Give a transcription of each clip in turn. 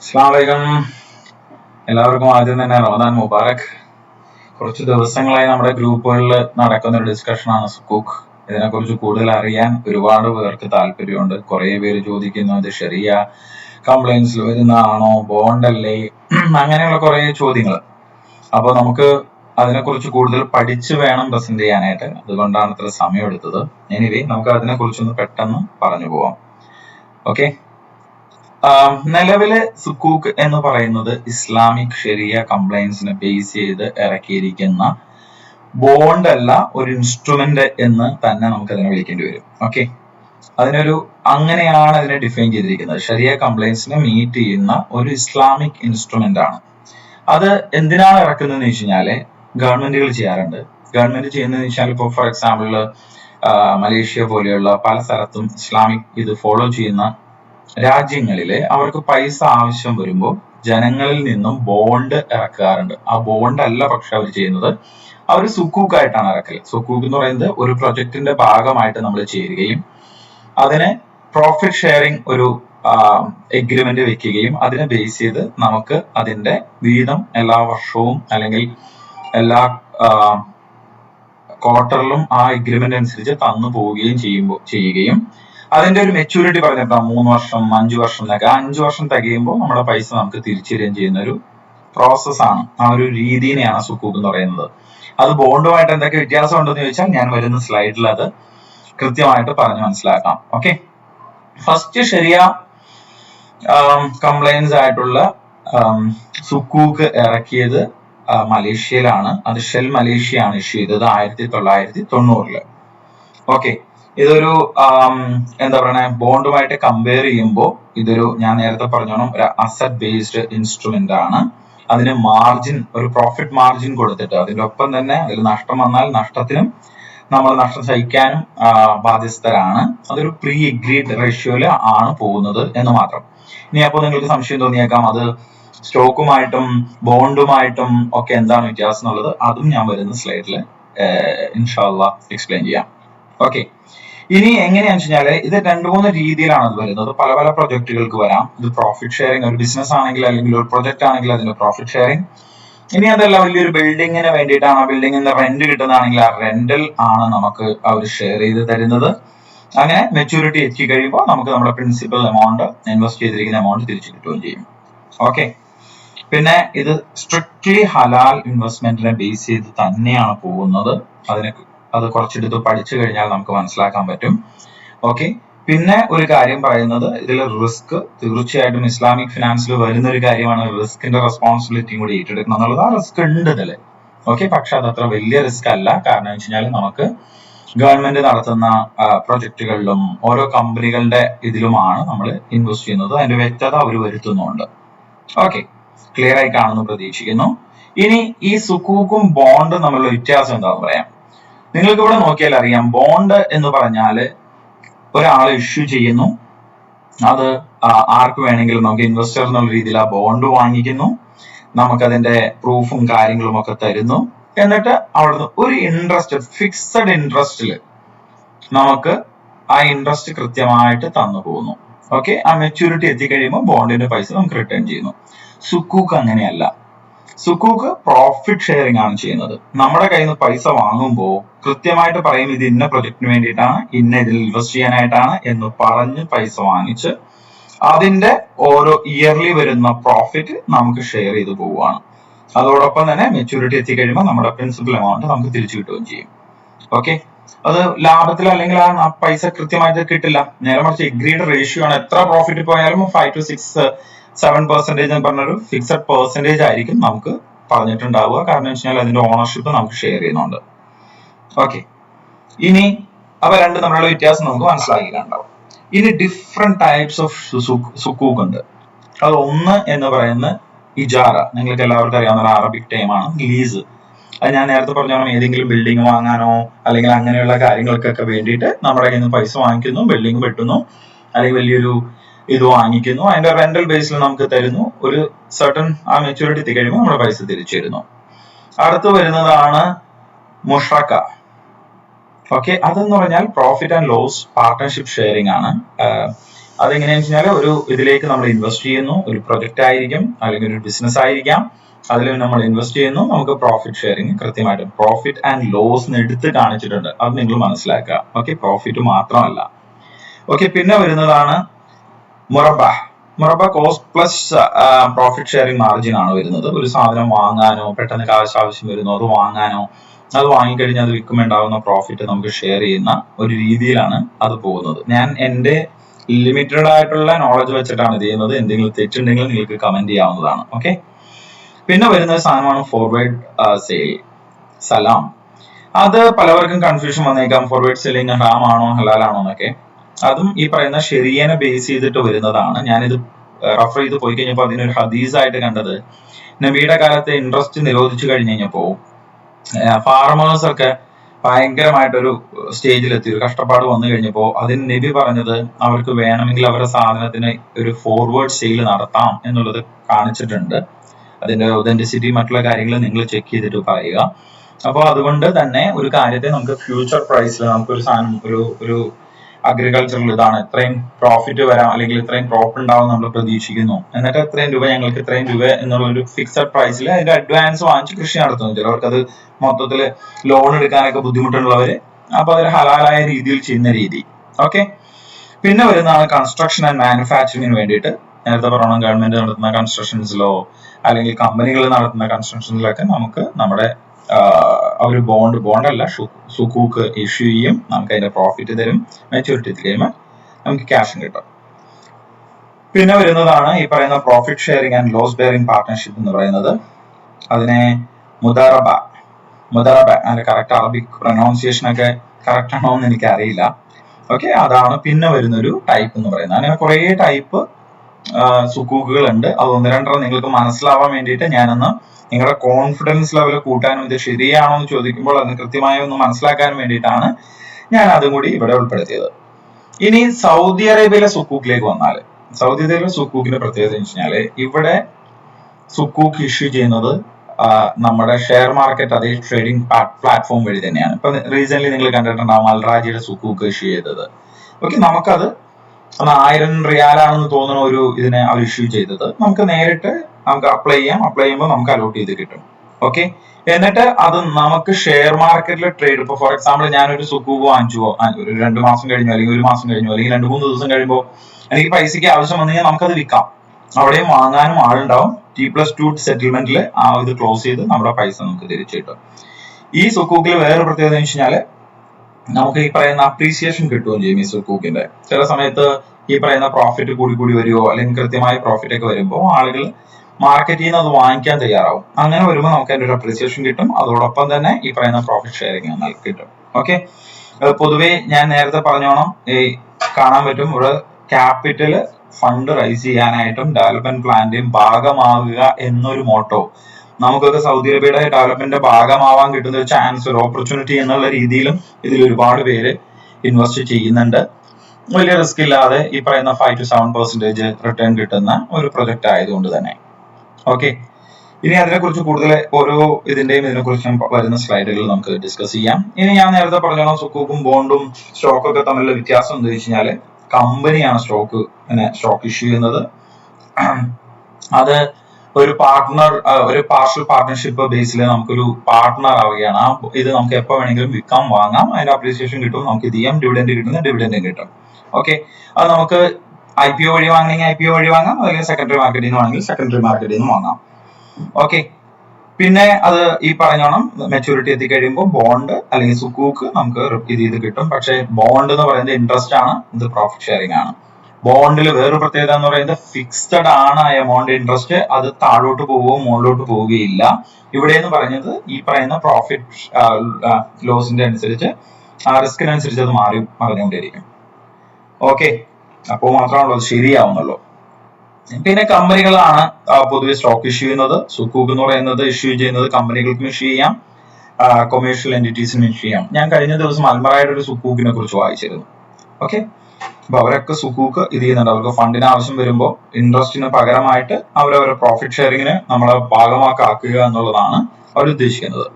അസ്സാമലൈക്കും എല്ലാവർക്കും ആദ്യം തന്നെ റമദാൻ മുബാറക്. കുറച്ച് ദിവസങ്ങളായി നമ്മുടെ ഗ്രൂപ്പുകളിൽ നടക്കുന്ന ഒരു ഡിസ്കഷനാണ് സുക്കൂക്ക്. ഇതിനെക്കുറിച്ച് കൂടുതൽ അറിയാൻ ഒരുപാട് പേർക്ക് താല്പര്യമുണ്ട്. കുറെ പേര് ചോദിക്കുന്നു ഇത് ശരിയ? കംപ്ലൈൻസിൽ വരുന്നതാണോ ബോണ്ടല്ലേ അങ്ങനെയുള്ള കുറെ ചോദ്യങ്ങൾ. അപ്പോൾ നമുക്ക് അതിനെക്കുറിച്ച് കൂടുതൽ പഠിച്ചു വേണം പ്രസന്റ് ചെയ്യാനായിട്ട്. അതുകൊണ്ടാണ് ഇത്ര സമയം എടുത്തത്. എനിവേ നമുക്ക് അതിനെക്കുറിച്ചൊന്ന് പെട്ടെന്ന് പറഞ്ഞു പോവാം. ഓക്കെ നിലവിലെ സുക്കൂക്ക് എന്ന് പറയുന്നത് ഇസ്ലാമിക് ഷെരിയ കംപ്ലൈൻസിനെ ബേസ് ചെയ്ത് ഇറക്കിയിരിക്കുന്ന ബോണ്ട് അല്ല ഒരു ഇൻസ്ട്രുമെന്റ് എന്ന് തന്നെ നമുക്ക് അതിനെ വിളിക്കേണ്ടി വരും. ഓക്കെ അതിനൊരു അങ്ങനെയാണ് അതിനെ ഡിഫൈൻ ചെയ്തിരിക്കുന്നത്. ഷെരിയ കംപ്ലൈൻസിനെ മീറ്റ് ചെയ്യുന്ന ഒരു ഇസ്ലാമിക് ഇൻസ്ട്രുമെന്റ് ആണ്. അത് എന്തിനാണ് ഇറക്കുന്നതെന്ന് വെച്ച് കഴിഞ്ഞാൽ ഗവൺമെന്റുകൾ ചെയ്യാറുണ്ട്. ഗവൺമെന്റ് ചെയ്യുന്നതെന്ന് വെച്ചാൽ ഇപ്പോൾ ഫോർ എക്സാമ്പിൾ മലേഷ്യ പോലെയുള്ള പല സ്ഥലത്തും ഇസ്ലാമിക് ഇത് ഫോളോ ചെയ്യുന്ന രാജ്യങ്ങളിൽ അവർക്ക് പൈസ ആവശ്യം വരുമ്പോൾ ജനങ്ങളിൽ നിന്നും ബോണ്ട് ഇറക്കാറുണ്ട്. ആ ബോണ്ട് അല്ല പക്ഷെ അവർ ചെയ്യുന്നത്. അവർ സുക്കൂക്ക് ആയിട്ടാണ് ഇറക്കൽ. സുക്കൂക്ക് എന്ന് പറയുന്നത് ഒരു പ്രൊജക്ടിന്റെ ഭാഗമായിട്ട് നമ്മൾ ചേരുകയും അതിനെ പ്രോഫിറ്റ് ഷെയറിംഗ് ഒരു എഗ്രിമെന്റ് വെക്കുകയും അതിനെ ബേസ് ചെയ്ത് നമുക്ക് അതിന്റെ വീതം എല്ലാ വർഷവും അല്ലെങ്കിൽ എല്ലാ ക്വാർട്ടറിലും ആ എഗ്രിമെന്റ് അനുസരിച്ച് തന്നു പോവുകയും ചെയ്യുമ്പോൾ ചെയ്യുകയും അതിന്റെ ഒരു മെച്ചൂരിറ്റി പറഞ്ഞിട്ടാ മൂന്ന് വർഷം അഞ്ചു വർഷം എന്നൊക്കെ. ആ അഞ്ചു വർഷം തികയുമ്പോൾ നമ്മുടെ പൈസ നമുക്ക് തിരിച്ചു തരികയും ചെയ്യുന്ന ഒരു പ്രോസസ് ആണ്. ആ ഒരു രീതിനെയാണ് സുക്കൂക്ക് എന്ന് പറയുന്നത്. അത് ബോണ്ടുമായിട്ട് എന്തൊക്കെ വ്യത്യാസം ഉണ്ടെന്ന് ചോദിച്ചാൽ ഞാൻ വരുന്ന സ്ലൈഡിൽ അത് കൃത്യമായിട്ട് പറഞ്ഞു മനസ്സിലാക്കാം. ഓക്കെ ഫസ്റ്റ് ശരിയ കംപ്ലൈൻസ് ആയിട്ടുള്ള സുക്കൂക്ക് ഇറക്കിയത് മലേഷ്യയിലാണ്. അത് ഷെൽ മലേഷ്യയാണ് ഇഷ്യൂ ചെയ്തത് ആയിരത്തി തൊള്ളായിരത്തി തൊണ്ണൂറിൽ. ഓക്കെ ഇതൊരു എന്താ പറയണേ ബോണ്ടുമായിട്ട് കമ്പയർ ചെയ്യുമ്പോൾ ഇതൊരു ഞാൻ നേരത്തെ പറഞ്ഞോണം ഒരു അസറ്റ് ബേസ്ഡ് ഇൻസ്ട്രുമെന്റ് ആണ്. അതിന് മാർജിൻ ഒരു പ്രോഫിറ്റ് മാർജിൻ കൊടുത്തിട്ട് അതിന്റെ ഒപ്പം തന്നെ അതിൽ നഷ്ടം വന്നാൽ നഷ്ടത്തിനും നമ്മൾ നഷ്ടം സഹിക്കാനും ബാധ്യസ്ഥരാണ്. അതൊരു പ്രീ എഗ്രീഡ് റേഷ്യോയിൽ ആണ് പോകുന്നത് എന്ന് മാത്രം. ഇനി അപ്പോൾ നിങ്ങൾക്ക് സംശയം തോന്നിയേക്കാം അത് സ്റ്റോക്കുമായിട്ടും ബോണ്ടുമായിട്ടും ഒക്കെ എന്താണ് വ്യത്യാസം എന്നുള്ളത്? അതും ഞാൻ വരുന്ന സ്ലൈഡിൽ ഇൻഷാല്ല എക്സ്പ്ലെയിൻ ചെയ്യാം. ഓക്കെ ഇനി എങ്ങനെയാണെന്ന് വെച്ചാൽ ഇത് രണ്ട് മൂന്ന് രീതിയിലാണ് വരുന്നത്. പല പല പ്രൊജക്ടുകൾക്ക് വരാം. ഇത് പ്രോഫിറ്റ് ഷെയറിംഗ് ഒരു ബിസിനസ് ആണെങ്കിൽ അല്ലെങ്കിൽ ഒരു പ്രൊജക്ട് ആണെങ്കിൽ അതിന്റെ പ്രോഫിറ്റ് ഷെയറിംഗ് ഇനി അതല്ല വലിയൊരു ബിൽഡിങ്ങിന് വേണ്ടിയിട്ടാണ്. ആ ബിൽഡിങ്ങിന്റെ റെന്റ് കിട്ടുന്നതാണെങ്കിൽ ആ റെന്റൽ ആണ് നമുക്ക് അവർ ഷെയർ ചെയ്ത് തരുന്നത്. അങ്ങനെ മെച്ചൂരിറ്റി എത്തി കഴിയുമ്പോൾ നമുക്ക് നമ്മുടെ പ്രിൻസിപ്പൽ എമൗണ്ട് ഇൻവെസ്റ്റ് ചെയ്തിരിക്കുന്ന എമൗണ്ട് തിരിച്ചു കിട്ടുകയും ചെയ്യും. ഓക്കെ പിന്നെ ഇത് സ്ട്രിക്ട്ലി ഹലാൽ ഇൻവെസ്റ്റ്മെന്റിനെ ബേസ് ചെയ്ത് തന്നെയാണ് പോകുന്നത്. അതിനെ അത് കുറച്ചെടുത്ത് പഠിച്ചു കഴിഞ്ഞാൽ നമുക്ക് മനസ്സിലാക്കാൻ പറ്റും. ഓക്കെ പിന്നെ ഒരു കാര്യം പറയുന്നത് ഇതിൽ റിസ്ക് തീർച്ചയായിട്ടും ഇസ്ലാമിക് ഫിനാൻസിൽ വരുന്ന ഒരു കാര്യമാണ് റിസ്കിന്റെ റെസ്പോൺസിബിലിറ്റിയും കൂടി ഏറ്റെടുക്കണം എന്നുള്ളത്. ആ റിസ്ക് ഉണ്ട് ഇതിൽ ഓക്കെ പക്ഷെ അത് അത്ര വലിയ റിസ്ക് അല്ല. കാരണം വെച്ച് കഴിഞ്ഞാൽ നമുക്ക് ഗവൺമെന്റ് നടത്തുന്ന പ്രൊജക്ടുകളിലും ഓരോ കമ്പനികളുടെ ഇതിലുമാണ് നമ്മൾ ഇൻവെസ്റ്റ് ചെയ്യുന്നത്. അതിന്റെ വ്യക്തത അവർ വരുത്തുന്നുണ്ട്. ഓക്കെ ക്ലിയർ ആയി കാണുന്നു പ്രതീക്ഷിക്കുന്നു. ഇനി ഈ സുക്കൂക്കും ബോണ്ടും തമ്മിലുള്ള വ്യത്യാസം എന്താണെന്ന് പറയാം? നിങ്ങൾക്ക് ഇവിടെ നോക്കിയാൽ അറിയാം. ബോണ്ട് എന്ന് പറഞ്ഞാൽ ഒരാൾ ഇഷ്യൂ ചെയ്യുന്നു. അത് ആർക്ക് വേണമെങ്കിലും നമുക്ക് ഇൻവെസ്റ്റർ എന്നുള്ള രീതിയിൽ ആ ബോണ്ട് വാങ്ങിക്കുന്നു. നമുക്കതിന്റെ പ്രൂഫും കാര്യങ്ങളും ഒക്കെ തരുന്നു. എന്നിട്ട് അവിടുന്ന് ഒരു ഇൻട്രസ്റ്റ് ഫിക്സഡ് ഇൻട്രസ്റ്റിൽ നമുക്ക് ആ ഇൻട്രസ്റ്റ് കൃത്യമായിട്ട് തന്നു പോകുന്നു. ഓക്കെ ആ മെച്യൂരിറ്റി എത്തിക്കഴിയുമ്പോൾ ബോണ്ടിന്റെ പൈസ നമുക്ക് റിട്ടേൺ ചെയ്യുന്നു. സുക്കൂക്ക് അങ്ങനെയല്ല. സുക്കൂക്ക് പ്രോഫിറ്റ് ഷെയറിംഗ് ആണ് ചെയ്യുന്നത്. നമ്മുടെ കയ്യിൽ നിന്ന് പൈസ വാങ്ങുമ്പോൾ കൃത്യമായിട്ട് പറയും ഇത് ഇന്ന പ്രൊജക്ടിന് വേണ്ടിയിട്ടാണ് ഇന്ന ഇതിൽ ഇൻവെസ്റ്റ് ചെയ്യാനായിട്ടാണ് എന്ന് പറഞ്ഞ് പൈസ വാങ്ങിച്ച് അതിന്റെ ഓരോ ഇയർലി വരുന്ന പ്രോഫിറ്റ് നമുക്ക് ഷെയർ ചെയ്തു പോവുകയാണ്. അതോടൊപ്പം തന്നെ മെച്ചൂരിറ്റി എത്തിക്കഴിയുമ്പോൾ നമ്മുടെ പ്രിൻസിപ്പൽ എമൗണ്ട് നമുക്ക് തിരിച്ചു കിട്ടുകയും ചെയ്യും. ഓക്കെ അത് ലാഭത്തിൽ അല്ലെങ്കിൽ ആ പൈസ കൃത്യമായിട്ട് കിട്ടില്ല. നേരെ മറിച്ച് എഗ്രീഡ് റേഷ്യോ ആണ്. എത്ര പ്രോഫിറ്റ് പോയാലും five two six seven percentage എന്ന് പറഞ്ഞൊരു ഫിക്സഡ് പെർസെന്റേജ് ആയിരിക്കും നമുക്ക് പറഞ്ഞിട്ടുണ്ടാവുക. കാരണം വെച്ച് കഴിഞ്ഞാൽ അതിന്റെ ഓണർഷിപ്പ് നമുക്ക് ഷെയർ ചെയ്യുന്നുണ്ട്. ഓക്കെ ഇനി അവ രണ്ട് തമ്മിലുള്ള വ്യത്യാസം നമുക്ക് മനസ്സിലാക്കിയിട്ടുണ്ടാവും. ഇനി ഡിഫറെന്റ് ടൈപ്സ് ഓഫ് സുക്കൂക്ക് ഉണ്ട്. അത് ഒന്ന് എന്ന് പറയുന്ന ഇജാറ. നിങ്ങൾക്ക് എല്ലാവർക്കും അറിയാവുന്ന അറബിക് ടൈമാണ് ലീസ് അത് ഞാൻ നേരത്തെ പറഞ്ഞോളാം ഏതെങ്കിലും ബിൽഡിംഗ് വാങ്ങാനോ അല്ലെങ്കിൽ അങ്ങനെയുള്ള കാര്യങ്ങൾക്കൊക്കെ വേണ്ടിയിട്ട് നമ്മുടെ കയ്യിൽ നിന്ന് പൈസ വാങ്ങിക്കുന്നു ബിൽഡിംഗ് വെട്ടുന്നു അല്ലെങ്കിൽ വലിയൊരു ഇത് വാങ്ങിക്കുന്നു. അതിന്റെ റെന്റൽ ബേസിൽ നമുക്ക് തരുന്നു. ഒരു സർട്ടൺ ആ മെച്ചൂരിറ്റി എത്തിക്കഴിയുമ്പോൾ നമ്മുടെ പൈസ തിരിച്ചു തരുന്നു. അടുത്ത് വരുന്നതാണ് മുഷറക്ക. ഓക്കെ അതെന്ന് പറഞ്ഞാൽ profit and loss partnership sharing ആണ്. അതെങ്ങനെയാണെന്ന് വെച്ചാൽ ഒരു ഇതിലേക്ക് നമ്മൾ ഇൻവെസ്റ്റ് ചെയ്യുന്നു. ഒരു പ്രൊജക്റ്റ് ആയിരിക്കും അല്ലെങ്കിൽ ഒരു ബിസിനസ് ആയിരിക്കാം. അതിൽ നമ്മൾ ഇൻവെസ്റ്റ് ചെയ്യുന്നു. നമുക്ക് പ്രോഫിറ്റ് ഷെയറിംഗ് കൃത്യമായിട്ട് പ്രോഫിറ്റ് ആൻഡ് ലോസ് എടുത്ത് കാണിച്ചിട്ടുണ്ട്. അത് നിങ്ങൾ മനസ്സിലാക്കുക. ഓക്കെ പ്രോഫിറ്റ് മാത്രമല്ല. ഓക്കെ പിന്നെ വരുന്നതാണ് മുറബ. Murabba cost plus profit sharing margin ആണ് വരുന്നത്. ഒരു സാധനം വാങ്ങാനോ പെട്ടെന്ന് കാശ് ആവശ്യം വരുന്നു അത് വാങ്ങാനോ അത് വാങ്ങിക്കഴിഞ്ഞാൽ അത് വിൽക്കുമ്പോണ്ടാവുന്ന പ്രോഫിറ്റ് നമുക്ക് ഷെയർ ചെയ്യുന്ന ഒരു രീതിയിലാണ് അത് പോകുന്നത്. ഞാൻ എന്റെ ലിമിറ്റഡ് ആയിട്ടുള്ള നോളജ് വെച്ചിട്ടാണ് ചെയ്യുന്നത്. എന്തെങ്കിലും തെറ്റുണ്ടെങ്കിൽ നിങ്ങൾക്ക് കമന്റ് ചെയ്യാവുന്നതാണ്. ഓക്കെ പിന്നെ വരുന്ന ഒരു സാധനമാണ് ഫോർവേഡ് സെയിൽ സലാം. അത് പലവർക്കും കൺഫ്യൂഷൻ വന്നേക്കാം. ഫോർവേഡ് സെല്ലിംഗ് ഹറാം ഹലാലാണോ എന്നൊക്കെ. അതും ഈ പറയുന്ന ശരിയനെ ബേസ് ചെയ്തിട്ട് വരുന്നതാണ്. ഞാനിത് റഫർ ചെയ്ത് പോയി കഴിഞ്ഞപ്പോൾ അതിനൊരു ഹദീസായിട്ട് കണ്ടത്. നബിയുടെ കാലത്തെ ഇൻട്രസ്റ്റ് നിരോധിച്ചു കഴിഞ്ഞു കഴിഞ്ഞപ്പോ ഫാർമേഴ്സ് ഒക്കെ ഭയങ്കരമായിട്ടൊരു സ്റ്റേജിലെത്തി ഒരു കഷ്ടപ്പാട് വന്നു കഴിഞ്ഞപ്പോൾ അതിന് നബി പറഞ്ഞത് അവർക്ക് വേണമെങ്കിൽ അവരുടെ സാധനത്തിന് ഒരു ഫോർവേഡ് സെയിൽ നടത്താം എന്നുള്ളത് കാണിച്ചിട്ടുണ്ട്. അതിന്റെ ഒതന്റിസിറ്റി മറ്റുള്ള കാര്യങ്ങൾ നിങ്ങൾ ചെക്ക് ചെയ്തിട്ട് പറയുക. അപ്പോൾ അതുകൊണ്ട് തന്നെ ഒരു കാര്യത്തെ നമുക്ക് ഫ്യൂച്ചർ പ്രൈസിൽ നമുക്ക് ഒരു സാധനം ഒരു ഒരു അഗ്രികൾച്ചറൽ ഇതാണ് ഇത്രയും പ്രോഫിറ്റ് വരാം അല്ലെങ്കിൽ ഇത്രയും ക്രോപ്പ് ഉണ്ടാവും നമ്മൾ പ്രതീക്ഷിക്കുന്നു. എന്നിട്ട് ഇത്രയും രൂപ ഞങ്ങൾക്ക് ഇത്രയും രൂപ എന്നുള്ള ഒരു ഫിക്സഡ് പ്രൈസിൽ അതിന്റെ അഡ്വാൻസ് വാങ്ങിച്ച് കൃഷി നടത്തുന്നു. ചിലവർക്ക് അത് മൊത്തത്തിൽ ലോൺ എടുക്കാനൊക്കെ ബുദ്ധിമുട്ടുള്ളവര് അപ്പൊ അതൊരു ഹലാലായ രീതിയിൽ ചെയ്യുന്ന രീതി. ഓക്കെ പിന്നെ വരുന്നതാണ് കൺസ്ട്രക്ഷൻ ആൻഡ് മാനുഫാക്ചറിങ്ങിന് വേണ്ടിയിട്ട് നേരത്തെ പറഞ്ഞ ഗവൺമെന്റ് നടത്തുന്ന കൺസ്ട്രക്ഷൻസിലോ അല്ലെങ്കിൽ കമ്പനികൾ നടത്തുന്ന കൺസ്ട്രക്ഷൻസിലൊക്കെ നമുക്ക് നമ്മുടെ ഒരു ബോണ്ട് ബോണ്ടല്ല സുക്കൂക്ക് ഇഷ്യൂ ചെയ്യും നമുക്ക് അതിന്റെ പ്രോഫിറ്റ് തരും മെച്ചൂരിറ്റി കഴിയുമ്പോൾ നമുക്ക് ക്യാഷും കിട്ടും. പിന്നെ വരുന്നതാണ് ഈ പറയുന്ന profit sharing and loss bearing partnership എന്ന് പറയുന്നത്. അതിനെ മുദറബ മുദറബ അതിന്റെ കറക്റ്റ് അറബിക് പ്രൊനൗൺസിയേഷൻ ഒക്കെ കറക്റ്റ് ആണോ എന്ന് എനിക്ക് അറിയില്ല ഓക്കെ അതാണ് പിന്നെ വരുന്ന ഒരു ടൈപ്പ് എന്ന് പറയുന്നത്. അങ്ങനെ കുറെ ടൈപ്പ് സുക്കൂക്കുകൾ ഉണ്ട് അത് ഒന്ന് രണ്ടെണ്ണം നിങ്ങൾക്ക് മനസ്സിലാവാൻ വേണ്ടിയിട്ട് ഞാനൊന്ന് നിങ്ങളുടെ കോൺഫിഡൻസ് ലെവൽ കൂട്ടാനും ഇത് ശരിയാണോ എന്ന് ചോദിക്കുമ്പോൾ അതിന് കൃത്യമായി ഒന്ന് മനസ്സിലാക്കാനും വേണ്ടിയിട്ടാണ് ഞാൻ അതും കൂടി ഇവിടെ ഉൾപ്പെടുത്തിയത്. ഇനി സൗദി അറേബ്യയിലെ സുക്കൂക്കിലേക്ക് വന്നാൽ. സൗദി അറേബ്യയിലെ സുക്കൂക്കിന്റെ പ്രത്യേകത എന്ന് വെച്ചാൽ ഇവിടെ സുക്കൂക്ക് ഇഷ്യൂ ചെയ്യുന്നത് നമ്മുടെ ഷെയർ മാർക്കറ്റ് അതേ ട്രേഡിംഗ് പ്ലാറ്റ്ഫോം വഴി തന്നെയാണ്. ഇപ്പൊ റീസെന്റ് നിങ്ങൾ കണ്ടിട്ടുണ്ടാവും അൽറാജിയുടെ സുക്കൂക്ക് ഇഷ്യൂ ചെയ്തത്. ഓക്കെ നമുക്കത് ആയിരം റിയാലാണെന്ന് തോന്നുന്ന ഒരു ഇതിനെ അവർ ഇഷ്യൂ ചെയ്തത്. നമുക്ക് നേരിട്ട് നമുക്ക് അപ്ലൈ ചെയ്യാം. അപ്ലൈ ചെയ്യുമ്പോൾ നമുക്ക് അലോട്ട് ചെയ്ത് കിട്ടും. ഓക്കെ എന്നിട്ട് അത് നമുക്ക് ഷെയർ മാർക്കറ്റിൽ ട്രേഡ് ഇപ്പൊ ഫോർ എക്സാമ്പിൾ ഞാൻ ഒരു സുക്കൂബ് വാങ്ങിച്ചുവോ ഒരു രണ്ട് മാസം കഴിഞ്ഞു അല്ലെങ്കിൽ ഒരു മാസം കഴിഞ്ഞു അല്ലെങ്കിൽ രണ്ട് മൂന്ന് ദിവസം കഴിയുമ്പോൾ എനിക്ക് പൈസയ്ക്ക് ആവശ്യം വന്നു കഴിഞ്ഞാൽ നമുക്കത് വിൽക്കാം. അവിടെയും വാങ്ങാനും ആളുണ്ടാവും. ടി പ്ലസ് ടു സെറ്റിൽമെന്റിൽ ആ ഇത് ക്ലോസ് ചെയ്ത് നമ്മുടെ പൈസ നമുക്ക് തിരിച്ചു കിട്ടും. ഈ സുക്കൂക്കിൽ വേറെ പ്രത്യേകത എന്ന് വെച്ച് കഴിഞ്ഞാൽ നമുക്ക് ഈ പറയുന്ന അപ്രീസിയേഷൻ കിട്ടുകയും ചെയ്യും മിസ്റ്റർ കുക്കിന്റെ. ചില സമയത്ത് ഈ പറയുന്ന പ്രോഫിറ്റ് കൂടി കൂടി വരുമോ അല്ലെങ്കിൽ കൃത്യമായ പ്രോഫിറ്റ് ഒക്കെ വരുമ്പോൾ ആളുകൾ മാർക്കറ്റിൽ നിന്ന് അത് വാങ്ങിക്കാൻ തയ്യാറാവും. അങ്ങനെ വരുമ്പോൾ നമുക്ക് അതിന്റെ ഒരു അപ്രീസിയേഷൻ കിട്ടും. അതോടൊപ്പം തന്നെ ഈ പറയുന്ന പ്രോഫിറ്റ് ഷെയറിംഗ് കിട്ടും. ഓക്കെ പൊതുവേ ഞാൻ നേരത്തെ പറഞ്ഞോണം. ഈ കാണാൻ പറ്റും. ഇവിടെ ക്യാപിറ്റൽ ഫണ്ട് റൈസ് ചെയ്യാനായിട്ടും ഡെവലപ്മെന്റ് പ്ലാന്റെയും ഭാഗമാകുക എന്നൊരു മോട്ടോ നമുക്കൊക്കെ സൗദി അറേബ്യയുടെ ഡെവലപ്മെന്റിന്റെ ഭാഗമാവാൻ കിട്ടുന്ന ഒരു ചാൻസ് ഒരു ഓപ്പർച്യൂണിറ്റി എന്നുള്ള രീതിയിലും ഇതിൽ ഒരുപാട് പേര് ഇൻവെസ്റ്റ് ചെയ്യുന്നുണ്ട്. വലിയ റിസ്ക് ഇല്ലാതെ ഈ പറയുന്ന five two seven percentage return കിട്ടുന്ന ഒരു പ്രൊജക്ട് ആയതുകൊണ്ട് തന്നെ. ഓക്കെ ഇനി അതിനെക്കുറിച്ച് കൂടുതൽ ഓരോ ഇതിന്റെയും ഇതിനെക്കുറിച്ചും വരുന്ന സ്ലൈഡുകളിൽ നമുക്ക് ഡിസ്കസ് ചെയ്യാം. ഇനി ഞാൻ നേരത്തെ പറഞ്ഞോളാം സുക്കൂക്കും ബോണ്ടും സ്റ്റോക്കും ഒക്കെ തമ്മിലുള്ള വ്യത്യാസം എന്താ വെച്ച് കമ്പനിയാണ് സ്റ്റോക്ക് സ്റ്റോക്ക് ഇഷ്യൂ ചെയ്യുന്നത്. അത് ഒരു പാർട്ട്ണർ ഒരു പാർഷ്യൽ പാർട്ട്ണർഷിപ്പ് ബേസിൽ നമുക്കൊരു പാർട്ട്ണർ ആവുകയാണ്. ആ ഇത് നമുക്ക് എപ്പോ വേണമെങ്കിലും വിൽക്കാം വാങ്ങാം. അതിന്റെ അപ്രീസിയേഷൻ കിട്ടും. നമുക്ക് ഇത് ചെയ്യാം. ഡിവിഡൻഡ് കിട്ടുന്ന ഡിവിഡൻഡ് കിട്ടും. ഓക്കെ അത് നമുക്ക് ഐ പി ഒ വഴി വാങ്ങണമെങ്കിൽ ഐ പി ഒ വഴി വാങ്ങാം. അല്ലെങ്കിൽ സെക്കൻഡറി മാർക്കറ്റിൽ നിന്ന് വേണമെങ്കിൽ സെക്കൻഡറി മാർക്കറ്റിൽ നിന്ന് വാങ്ങാം. ഓക്കെ പിന്നെ അത് ഈ പറഞ്ഞോണം മെച്ചൂരിറ്റി എത്തിക്കഴിയുമ്പോൾ ബോണ്ട് അല്ലെങ്കിൽ സുക്കൂക്ക് നമുക്ക് ഇത് ചെയ്ത് കിട്ടും. പക്ഷേ ബോണ്ട് എന്ന് പറയുന്നത് ഇൻട്രസ്റ്റ് ആണ്. ഇത് പ്രോഫിറ്റ് ഷെയറിംഗ് ആണ്. ബോണ്ടിൽ വേറൊരു പ്രത്യേകത എന്ന് പറയുന്നത് ഫിക്സ്ഡ് ആണ് ആ എമൗണ്ട് ഇൻട്രസ്റ്റ് അത് താഴോട്ട് പോവുകയോ മുകളിലോട്ട് പോവുകയില്ല. ഇവിടെ എന്ന് പറയുന്നത് ഈ പറയുന്ന പ്രോഫിറ്റ് ലോസിന്റെ അനുസരിച്ച് റിസ്കിനനുസരിച്ച് അത് മാറി മറിഞ്ഞുകൊണ്ടിരിക്കും ഓക്കെ അപ്പോൾ മാത്രമാണല്ലോ അത് ശരിയാവുന്നുള്ളൂ. പിന്നെ കമ്പനികളാണ് പൊതുവെ സ്റ്റോക്ക് ഇഷ്യൂ ചെയ്യുന്നത്. സുക്കൂക്ക് എന്ന് പറയുന്നത് ഇഷ്യൂ ചെയ്യുന്നത് കമ്പനികൾക്കും ഇഷ്യൂ ചെയ്യാം. കൊമേഴ്ഷ്യൽ എന്റിറ്റീസിനും ഇഷ്യൂ ചെയ്യാം. ഞാൻ കഴിഞ്ഞ ദിവസം അൽമറായുടെ ഒരു സുക്കൂക്കിനെ കുറിച്ച് വായിച്ചിരുന്നു. ഓക്കെ അപ്പൊ അവരൊക്കെ സുക്കൂക്ക് ഇത് ചെയ്യുന്നുണ്ട്. അവർക്ക് ഫണ്ടിന് ആവശ്യം വരുമ്പോൾ ഇൻട്രസ്റ്റിന് പകരമായിട്ട് അവരവരുടെ പ്രോഫിറ്റ് ഷെയറിങ്ങിന് നമ്മളെ ഭാഗമാക്കാക്കുക എന്നുള്ളതാണ് അവർ ഉദ്ദേശിക്കുന്നത്.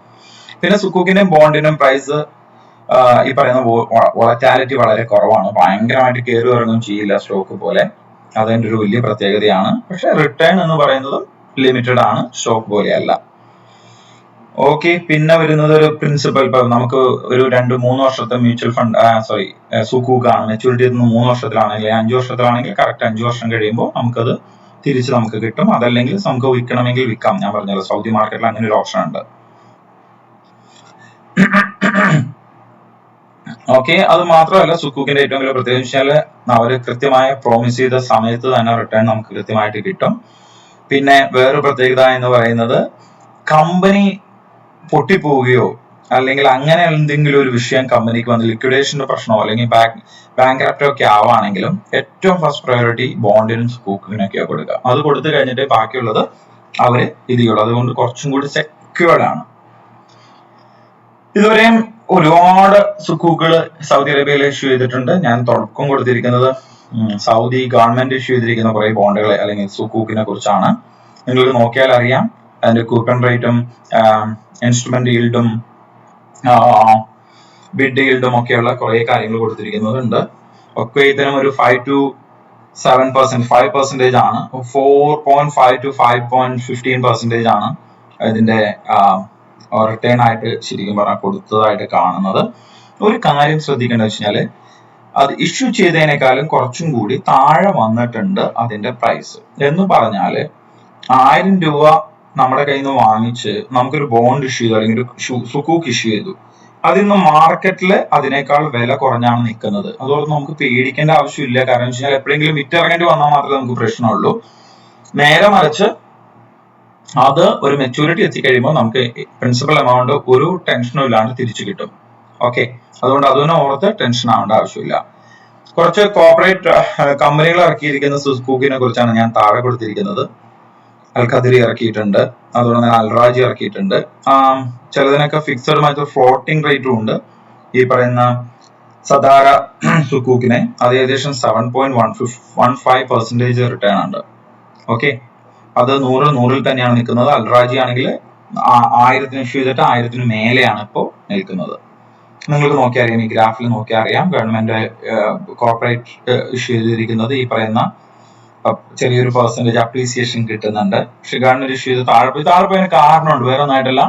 പിന്നെ സുക്കൂക്കിന്റെയും ബോണ്ടിന്റെയും പ്രൈസ് ഈ പറയുന്ന വളറ്റാലിറ്റി വളരെ കുറവാണ്. ഭയങ്കരമായിട്ട് കയറി ഇറങ്ങും ചെയ്യില്ല സ്റ്റോക്ക് പോലെ. അതിന്റെ ഒരു വലിയ പ്രത്യേകതയാണ്. പക്ഷെ റിട്ടേൺ എന്ന് പറയുന്നതും ലിമിറ്റഡ് ആണ് സ്റ്റോക്ക് പോലെയല്ല. ഓക്കെ പിന്നെ വരുന്നത് ഒരു പ്രിൻസിപ്പൽ ഇപ്പൊ നമുക്ക് ഒരു രണ്ട് മൂന്ന് വർഷത്തെ മ്യൂച്വൽ ഫണ്ട് സോറി സുക്കൂക്കാണ് മെച്ചൂരിറ്റി മൂന്ന് വർഷത്തിലാണെങ്കിൽ അഞ്ച് വർഷത്തിലാണെങ്കിൽ കറക്റ്റ് അഞ്ച് വർഷം കഴിയുമ്പോൾ നമുക്കത് തിരിച്ച് നമുക്ക് കിട്ടും. അതല്ലെങ്കിൽ നമുക്ക് വിൽക്കണമെങ്കിൽ വിൽക്കാം. ഞാൻ പറഞ്ഞല്ലോ സൗദി മാർക്കറ്റിൽ അങ്ങനെ ഒരു ഓപ്ഷൻ ഉണ്ട്. ഓക്കെ അത് മാത്രമല്ല സുക്കൂക്കിന്റെ ഏറ്റവും വലിയ പ്രത്യേകത വെച്ചാൽ അവർ കൃത്യമായ പ്രോമിസ് ചെയ്ത സമയത്ത് തന്നെ റിട്ടേൺ നമുക്ക് കൃത്യമായിട്ട് കിട്ടും. പിന്നെ വേറൊരു പ്രത്യേകത എന്ന് പറയുന്നത് കമ്പനി പൊട്ടിപ്പോവുകയോ അല്ലെങ്കിൽ അങ്ങനെ എന്തെങ്കിലും ഒരു വിഷയം കമ്പനിക്ക് വന്ന് ലിക്വിഡേഷന്റെ പ്രശ്നമോ അല്ലെങ്കിൽ ബാങ്ക് ബാങ്ക് ഒക്കെ ആവാണെങ്കിലും ഏറ്റവും ഫസ്റ്റ് പ്രയോറിറ്റി ബോണ്ടിനും സ്കൂക്കിനൊക്കെയാണ് കൊടുക്കുക. അത് കൊടുത്തു കഴിഞ്ഞിട്ട് ബാക്കിയുള്ളത് അവർ ഇത് ചെയ്യുള്ളൂ. അതുകൊണ്ട് കുറച്ചും കൂടി സെക്യൂർഡ് ആണ്. ഇതുവരെയും ഒരുപാട് സുക്കൂക്കുകൾ സൗദി അറേബ്യയിൽ ഇഷ്യൂ ചെയ്തിട്ടുണ്ട്. ഞാൻ തുടക്കം കൊടുത്തിരിക്കുന്നത് സൗദി ഗവൺമെന്റ് ഇഷ്യൂ ചെയ്തിരിക്കുന്ന കുറെ ബോണ്ടുകളെ അല്ലെങ്കിൽ സുക്കൂക്കിനെ കുറിച്ചാണ്. നിങ്ങൾക്ക് നോക്കിയാൽ അറിയാം അതിന്റെ കൂപ്പൺ റേറ്റും ഇൻസ്ട്രുമെന്റ് ഈൽഡും ബിഡ് ഈൽഡും ഒക്കെയുള്ള കുറെ കാര്യങ്ങൾ കൊടുത്തിരിക്കുന്നുണ്ട് ഒക്കെ ഇത്തരം ഒരു five two seven percent five percentage ആണ്. Four point five two five point fifteen percentage ആണ് ഇതിന്റെ റിട്ടേൺ ആയിട്ട് ശരിക്കും പറഞ്ഞാൽ കൊടുത്തതായിട്ട് കാണുന്നത്. ഒരു കാര്യം ശ്രദ്ധിക്കേണ്ടത് വെച്ചാൽ അത് ഇഷ്യൂ ചെയ്തതിനേക്കാളും കുറച്ചും കൂടി താഴെ വന്നിട്ടുണ്ട് അതിന്റെ പ്രൈസ് എന്ന് പറഞ്ഞാൽ ആയിരം രൂപ നമ്മുടെ കയ്യിൽ നിന്ന് വാങ്ങിച്ച് നമുക്കൊരു ബോണ്ട് ഇഷ്യൂ ചെയ്തു അല്ലെങ്കിൽ ഒരു സുക്കൂക്ക് ഇഷ്യൂ ചെയ്തു. അതിൽ നിന്ന് മാർക്കറ്റിൽ അതിനേക്കാൾ വില കുറഞ്ഞാണ് നിൽക്കുന്നത്. അതുകൊണ്ട് നമുക്ക് പേടിക്കേണ്ട ആവശ്യമില്ല. കാരണം വെച്ച് കഴിഞ്ഞാൽ എപ്പോഴെങ്കിലും വിറ്റിറങ്ങേണ്ടി വന്നാൽ മാത്രമേ നമുക്ക് പ്രശ്നമുള്ളൂ. നേരെ മറിച്ച് അത് ഒരു മെച്ചൂരിറ്റി എത്തിക്കഴിയുമ്പോൾ നമുക്ക് പ്രിൻസിപ്പൽ എമൗണ്ട് ഒരു ടെൻഷനും ഇല്ലാണ്ട് തിരിച്ചു കിട്ടും. ഓക്കെ അതുകൊണ്ട് അതിനെ ഓർത്ത് ടെൻഷൻ ആവേണ്ട ആവശ്യമില്ല. കുറച്ച് കോർപ്പറേറ്റ് കമ്പനികൾ ഇറക്കിയിരിക്കുന്ന സുസ്കൂക്കിനെ കുറിച്ചാണ് ഞാൻ താഴെ കൊടുത്തിരിക്കുന്നത്. അൽ ഖദിരി ഇറക്കിയിട്ടുണ്ട്. അതുപോലെ തന്നെ അൽറാജി ഇറക്കിയിട്ടുണ്ട്. ചിലതിനൊക്കെ ഫിക്സഡ് മറ്റൊരു ഫ്ലോട്ടിംഗ് റേറ്റും ഉണ്ട്. ഈ പറയുന്ന സദാര സുക്കൂക്കിനെ അത് ഏകദേശം seven point one one five percentage return ഉണ്ട്. ഓക്കെ അത് നൂറിൽ നൂറിൽ തന്നെയാണ് നിൽക്കുന്നത്. അൽറാജി ആണെങ്കിൽ ആയിരത്തിന് ഇഷ്യൂ ചെയ്തിട്ട് ആയിരത്തിന് മേലെയാണ് ഇപ്പോൾ നിൽക്കുന്നത്. നിങ്ങൾക്ക് നോക്കിയാൽ അറിയാം ഈ ഗ്രാഫിൽ നോക്കിയാൽ അറിയാം ഗവൺമെന്റ് കോർപ്പറേറ്റ് ഇഷ്യൂ ചെയ്തിരിക്കുന്നത് ഈ പറയുന്ന ചെറിയൊരു പെർസെന്റേജ് അപ്രീസിയേഷൻ കിട്ടുന്നുണ്ട്. പക്ഷെ ഗവൺമെന്റ് ഇഷ്യൂ ചെയ്ത് താഴെ താഴെ കാരണമുണ്ട്. വേറെ ഒന്നായിട്ടല്ല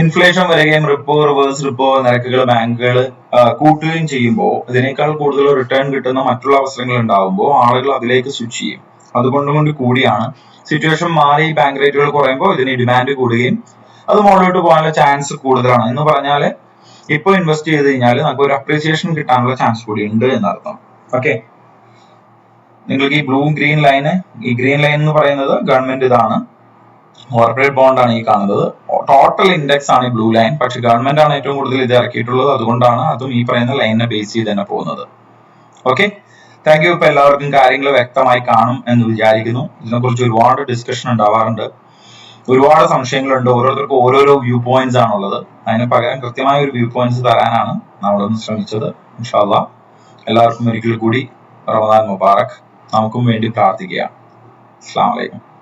ഇൻഫ്ലേഷൻ വരികയും റിപ്പോ റിവേഴ്സ് റിപ്പോ നിരക്കുകൾ ബാങ്കുകൾ കൂട്ടുകയും ചെയ്യുമ്പോൾ ഇതിനേക്കാൾ കൂടുതൽ റിട്ടേൺ കിട്ടുന്ന മറ്റുള്ള അവസരങ്ങൾ ഉണ്ടാകുമ്പോൾ ആളുകൾ അതിലേക്ക് സ്വിച്ച് ചെയ്യും. അതുകൊണ്ടുകൊണ്ട് കൂടിയാണ് സിറ്റുവേഷൻ മാറി ബാങ്ക് റേറ്റുകൾ കുറയുമ്പോൾ ഇതിന് ഡിമാൻഡ് കൂടുകയും അത് മുകളിലോട്ട് പോകാനുള്ള ചാൻസ് കൂടുതലാണ്. എന്ന് പറഞ്ഞാൽ ഇപ്പോൾ ഇൻവെസ്റ്റ് ചെയ്ത് കഴിഞ്ഞാൽ നമുക്ക് ഒരു അപ്രീസിയേഷൻ കിട്ടാനുള്ള ചാൻസ് കൂടി ഉണ്ട് എന്നർത്ഥം. ഓക്കെ നിങ്ങൾക്ക് ഈ ബ്ലൂ ഗ്രീൻ ലൈന് ഈ ഗ്രീൻ ലൈൻ എന്ന് പറയുന്നത് ഗവൺമെന്റ് ഇതാണ്. കോർപ്പറേറ്റ് ബോണ്ട് ആണ് ഈ കാണുന്നത്. ടോട്ടൽ ഇൻഡെക്സ് ആണ് ഈ ബ്ലൂ ലൈൻ പക്ഷെ ഗവൺമെന്റ് ആണ് ഏറ്റവും കൂടുതൽ ഇത് ഇറക്കിയിട്ടുള്ളത്. അതുകൊണ്ടാണ് അതും ഈ പറയുന്ന ലൈനെ ബേസ് ചെയ്ത് തന്നെ പോകുന്നത്. ഓക്കെ താങ്ക് യു ഇപ്പൊ എല്ലാവർക്കും കാര്യങ്ങൾ വ്യക്തമായി കാണും എന്ന് വിചാരിക്കുന്നു. ഇതിനെക്കുറിച്ച് ഒരുപാട് ഡിസ്കഷൻ ഉണ്ടാവാറുണ്ട്. ഒരുപാട് സംശയങ്ങളുണ്ട്. ഓരോരുത്തർക്കും ഓരോരോ വ്യൂ പോയിന്റ്സ് ആണുള്ളത്. അതിന് പകരം കൃത്യമായ ഒരു വ്യൂ പോയിന്റ്സ് തരാനാണ് നമ്മളൊന്ന് ശ്രമിച്ചത്. ഇൻഷാല്ല എല്ലാവർക്കും ഒരിക്കൽ കൂടി റമദാൻ മുബാറക്. നമുക്കും വേണ്ടി പ്രാർത്ഥിക്കുക. അസ്സാം വലൈക്കും